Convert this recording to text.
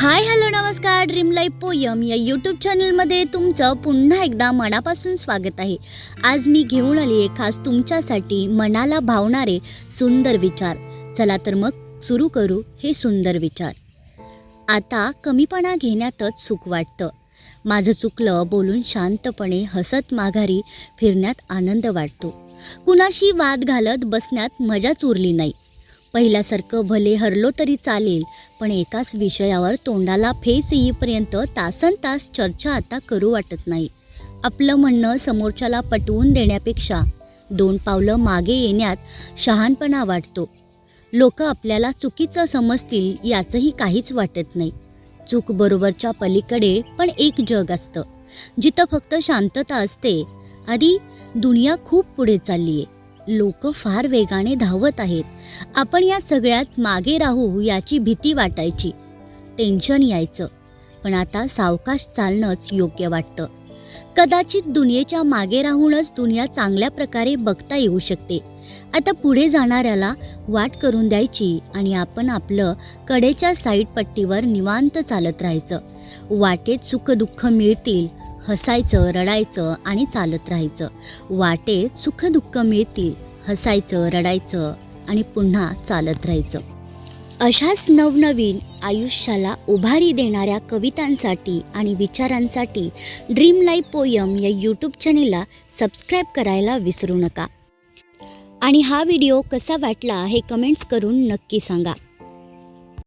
हाय hello नमस्कार. Dream life poem या YouTube चॅनलमध्ये तुमचं पुन्हा एकदा मनापासून स्वागत आहे. आज मी घेऊन आली आहे खास तुमच्यासाठी मनाला भावणारे सुंदर विचार. चला तर मग सुरू करू हे सुंदर विचार. आता कमीपणा घेण्यातच सुख वाटतं. माझं चुकलं बोलून शांतपणे हसत माघारी फिरण्यात आनंद वाटतो. कुणाशी वाद घालत बसण्यात मजाच उरली नाही. पहिल्यासारखं भले हरलो तरी चालेल पण एकाच विषयावर तोंडाला फेस येईपर्यंत तासन तास चर्चा आता करू वाटत नाही. आपलं म्हणणं समोरच्याला पटवून देण्यापेक्षा दोन पावलं मागे येण्यात शहाणपणा वाटतो लोक आपल्याला चुकीचं समजतील याचंही काहीच वाटत नाही. चूक बरोबरच्या पलीकडे पण एक जग असतं. जिथं फक्त शांतता असते आधी दुनिया खूप पुढे चालली आहे लोक फार वेगाने धावत आहेत. आपण या सगळ्यात मागे राहू याची भीती वाटायची. टेन्शन यायचं. पण आता सावकाश चालणंच योग्य वाटतं. कदाचित दुनियेच्या मागे राहूनच दुनिया चांगल्या प्रकारे बघता येऊ शकते. आता पुढे जाणाऱ्याला वाट करून द्यायची आणि आपण आपलं कडेच्या साईड पट्टीवर निवांत चालत राहायचं. वाटेत सुखदुःख मिळतील हसायचं रडायचं आणि चालत राहायचं. वाटेत सुखदुःख मिळतील हसायचं रडायचं आणि पुन्हा चालत राहायचं. अशाच नवनवीन आयुष्याला उभारी देणाऱ्या कवितांसाठी आणि विचारांसाठी ड्रीम लाईफ पोयम या यूट्यूब चॅनेलला सबस्क्राईब करायला विसरू नका. आणि हा व्हिडिओ कसा वाटला हे कमेंट्स करून नक्की सांगा.